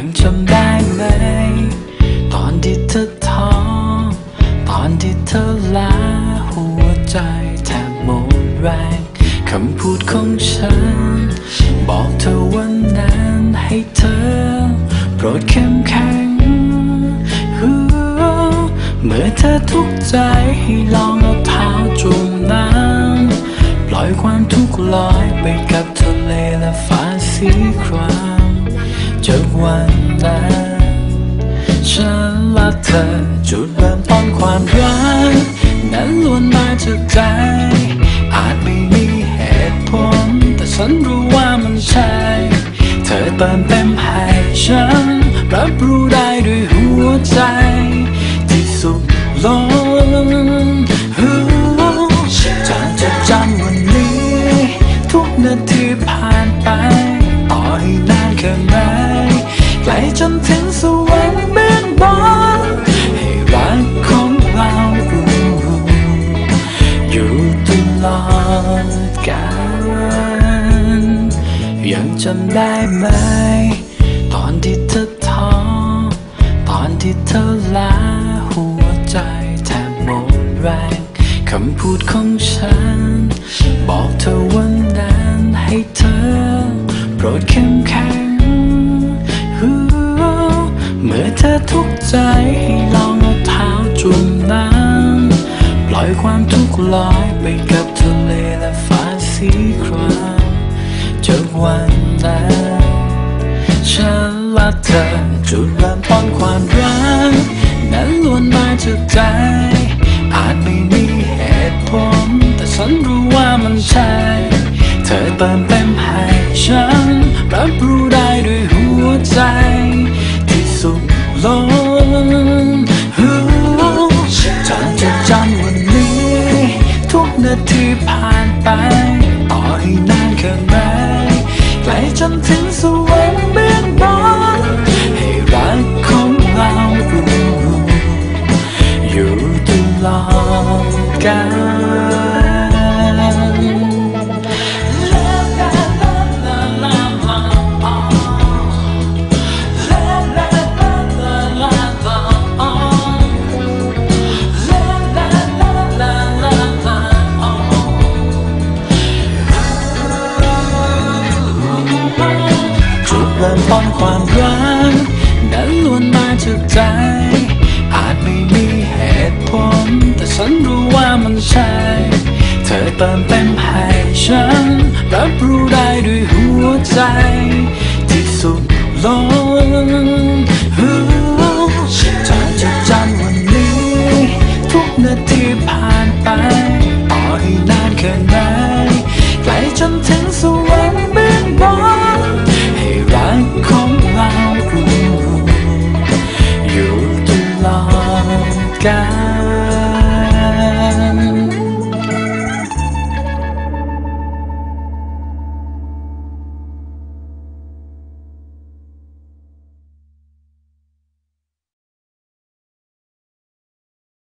ยังจำได้ไหม ตอนที่เธอท้อตอนที่เธอล้าหัวใจแทบหมดแรงคำพูดของฉัน บอกเธอวันนั้นให้เธอ โปรดเข้มแข็ง เมื่อเธอทุกใจให้ลองเอาเท้าจุ่มน้ำปล่อยความทุกข์ลอยไปกับทะเลและฟ้าสีคราม จากวันนั้น ฉันและเธอจุดเริ่มต้นความรักนั้นล้วนมาจากใจ อาจไม่มีเหตุผล แต่ฉันรู้ว่ามันใช่ เธอเติมเต็มให้ฉัน รับรู้ได้ด้วยหัวใจ ที่สุขล้นจะจดจำวันนี้ ทุกนาทีผ่านไป นานไหนไกลจนถึงสวรรค์เบื้องบนให้รักของเราอยู่ตลอดกาลยังจำได้ไหม ตอนที่เธอท้อตอนที่เธอลาหัวใจแทบหมดแรงคำพูดของฉัน บอกเธอ เธอทุกใจให้ลองเอาเท้าจุ่มน้ำปล่อยความทุกข์ลอยไปกับทะเลและฟ้าสีครามจากวันนั้นฉันและเธอจุดเริ่มต้นความรักนั้นล้วนมาจากใจอาจไม่มีเหตุผลแต่ฉันรู้ว่ามันใช่เธอเติมเต็มให้ฉันรับรู้ได้ด้วยหัวใจ สุขล้นฮู้จะจดจำวันนี้ ทุกนาทีผ่านไป ต่อให้นานแค่ไหนไกลจนถึงสวรรค์เบื้องบนให้รักของเราอยู่ตลอดกาล ความรักนั้นล้วนมาจากใจ อาจไม่มีเหตุผล แต่ฉันรู้ว่ามันใช่ เธอเติมเต็มให้ฉัน รับรู้ได้ด้วยหัวใจ ที่สุดล้น 感